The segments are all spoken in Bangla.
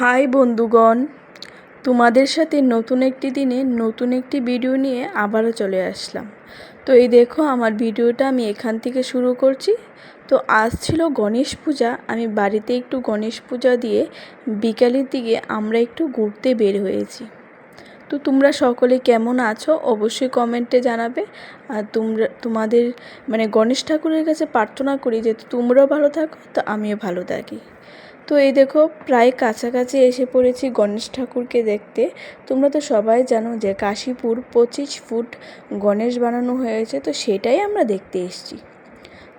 হাই বন্ধুগণ, তোমাদের সাথে নতুন একটি দিনে নতুন একটি ভিডিও নিয়ে আবারও চলে আসলাম। তো এই দেখো, আমার ভিডিওটা আমি এখান থেকে শুরু করছি। তো আজ ছিল গণেশ পূজা। আমি বাড়িতে একটু গণেশ পূজা দিয়ে বিকালের দিকে আমরা একটু ঘুরতে বের হয়েছি। তো তোমরা সকলে কেমন আছো? অবশ্যই কমেন্টে জানাবে। আর তোমরা, তোমাদের মানে গণেশ ঠাকুরের কাছে প্রার্থনা করি যে তোমরাও ভালো থাকো, তো আমিও ভালো থাকি। তো এই দেখো, প্রায় কাছাকাছি এসে পড়েছি গণেশ ঠাকুরকে দেখতে। তোমরা তো সবাই জানো যে কাশীপুর পঁচিশ ফুট গণেশ বানানো হয়েছে, তো সেটাই আমরা দেখতে এসেছি।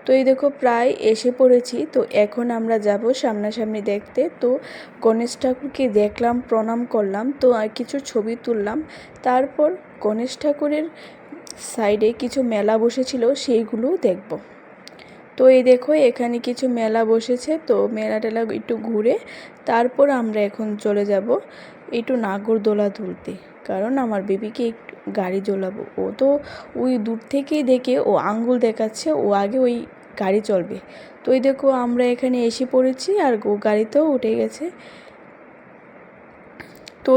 তো এই দেখো প্রায় এসে পড়েছি, তো এখন আমরা যাব সামনাসামনি দেখতে। তো গণেশ ঠাকুরকে দেখলাম, প্রণাম করলাম, তো আর কিছু ছবি তুললাম। তারপর গণেশ ঠাকুরের সাইডে কিছু মেলা বসেছিল, সেইগুলোও দেখব। তো এই দেখো, এখানে কিছু মেলা বসেছে, তো মেলা টেলা একটু ঘুরে তারপর আমরা এখন চলে যাব একটু নাগরদোলা তুলতে। কারণ আমার বেবিকে একটু গাড়ি জ্বলাবো। ও তো ওই দূর থেকেই দেখে, ও আঙ্গুল দেখাচ্ছে, ও আগে ওই গাড়ি চলবে। তো এই দেখো আমরা এখানে এসে পড়েছি আর ও গাড়িতেও উঠে গেছে। তো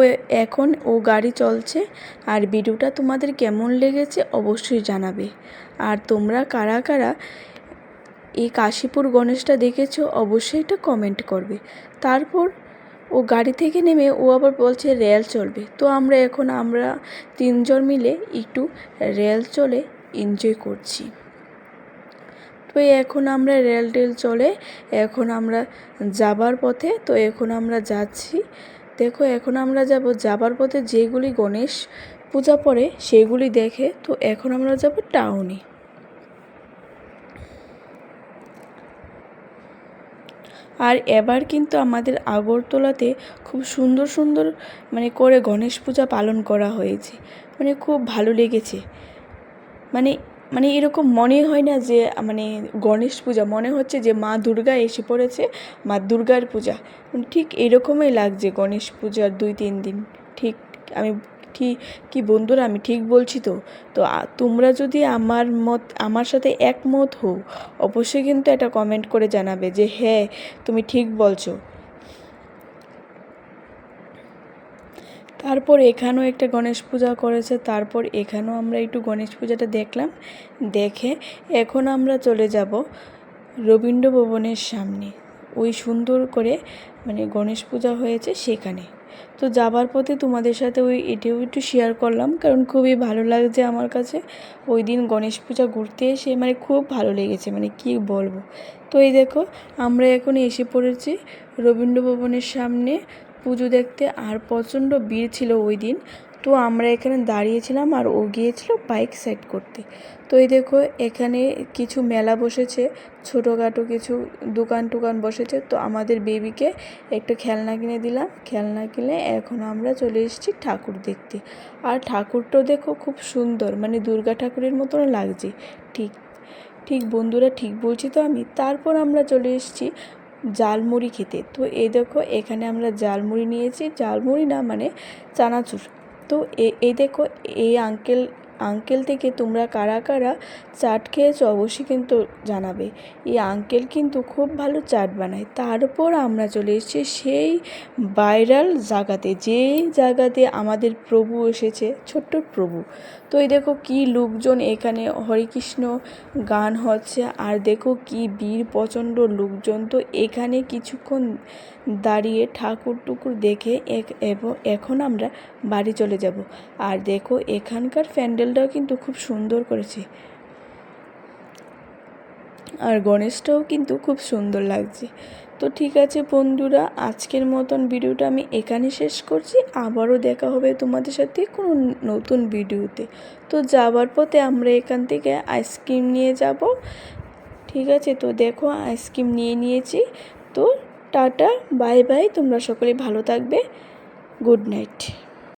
এখন ও গাড়ি চলছে আর ভিডিওটা তোমাদের কেমন লেগেছে অবশ্যই জানাবে। আর তোমরা কারা কারা এই কাশীপুর গণেশটা দেখেছ অবশ্যই এটা কমেন্ট করবে। তারপর ও গাড়ি থেকে নেমে ও আবার বলছে রেল চলবে। তো আমরা এখন আমরা তিনজন মিলে একটু রেল চলে এনজয় করছি। তো এখন আমরা রেল টেল চলে, এখন আমরা যাবার পথে, তো এখন আমরা যাচ্ছি। দেখো, এখন আমরা যাব যাবার পথে যেগুলি গণেশ পূজা পড়ে সেগুলি দেখে, তো এখন আমরা যাব টাউনে আর এবার কিন্তু আমাদের আগরতলাতে খুব সুন্দর সুন্দর মানে করে গণেশ পূজা পালন করা হয়েছে। মানে খুব ভালো লেগেছে। মানে মানে এরকম মনে হয় না যে মানে গণেশ পূজা, মনে হচ্ছে যে মা দুর্গা এসে পড়েছে, মা দুর্গার পূজা। মানে ঠিক এরকমই লাগছে গণেশ পূজার দুই, তিন দিন। ঠিক আমি ঠিক কি বন্ধুরা, আমি ঠিক বলছি তো? তো তোমরা যদি আমার মত, আমার সাথে একমত হও, অবশ্যই কিন্তু এটা কমেন্ট করে জানাবে যে হ্যাঁ তুমি ঠিক বলছো। তারপর এখানেও একটা গণেশ পূজা করেছে, তারপর এখানেও আমরা একটু গণেশ পূজাটা দেখলাম। দেখে এখন আমরা চলে যাব রবীন্দ্র ভবনের সামনে। ওই সুন্দর করে মানে গণেশ পূজা হয়েছে সেখানে। তো যাবার পথে তোমাদের সাথে ওই এটিও একটু শেয়ার করলাম, কারণ খুবই ভালো লাগছে আমার কাছে। ওই দিন গণেশ পূজা ঘুরতে এসে মানে খুব ভালো লেগেছে মানে কি বলব। তো এই দেখো, আমরা এখন এসে পড়েছি রবীন্দ্র ভবনের সামনে। পুজো দেখতে আর প্রচণ্ড ভিড় ছিল ওই দিন। তো আমরা এখানে দাঁড়িয়েছিলাম আর ও গিয়েছিল বাইক সাইড করতে। তো এই দেখো, এখানে কিছু মেলা বসেছে, ছোটোখাটো কিছু দোকান টোকান বসেছে। তো আমাদের বেবিকে একটু খেলনা কিনে দিলাম। খেলনা কিনে এখন আমরা চলে এসেছি ঠাকুর দেখতে। আর ঠাকুরটাও দেখো খুব সুন্দর মানে দুর্গা ঠাকুরের মতন লাগছে। ঠিক ঠিক বন্ধুরা, ঠিক বলছি তো আমি। তারপর আমরা চলে এসেছি জালমুড়ি খেতে। তো এই দেখো, এখানে আমরা জালমুড়ি নিয়েছি। জালমুড়ি না মানে চানাচুর। তো এই দেখো, এই আঙ্কেল আঙ্কেল থেকে তোমরা কারা কারা চাট খেয়েছো অবশ্যই কিন্তু জানাবে। এই আঙ্কেল কিন্তু খুব ভালো চাট বানায়। তারপর আমরা চলে এসেছি সেই ভাইরাল জায়গাতে যেই জায়গাতে আমাদের প্রভু এসেছে, ছোট্ট প্রভু। তো এই দেখো কি লোকজন এখানে হরেকৃষ্ণ গান হচ্ছে, আর দেখো কি বীর প্রচণ্ড লোকজন। তো এখানে কিছুক্ষণ দাঁড়িয়ে ঠাকুর টুকুর দেখে এখন আমরা বাড়ি চলে যাব। আর দেখো এখানকার প্যান্ডেলটাও কিন্তু খুব সুন্দর করেছে। আর গণেশটাও কিন্তু খুব সুন্দর লাগছে। তো ঠিক আছে বন্ধুরা, আজকের মতন ভিডিওটা আমি এখানে শেষ করছি। আবারও দেখা হবে তোমাদের সাথে কোনো নতুন ভিডিওতে। তো যাবার পথে আমরা এখান থেকে আইসক্রিম নিয়ে যাব। ঠিক আছে, তো দেখো আইসক্রিম নিয়ে নিয়েছি। তো টাটা, বাই বাই, তোমরা সকলে ভালো থাকবে। Good night.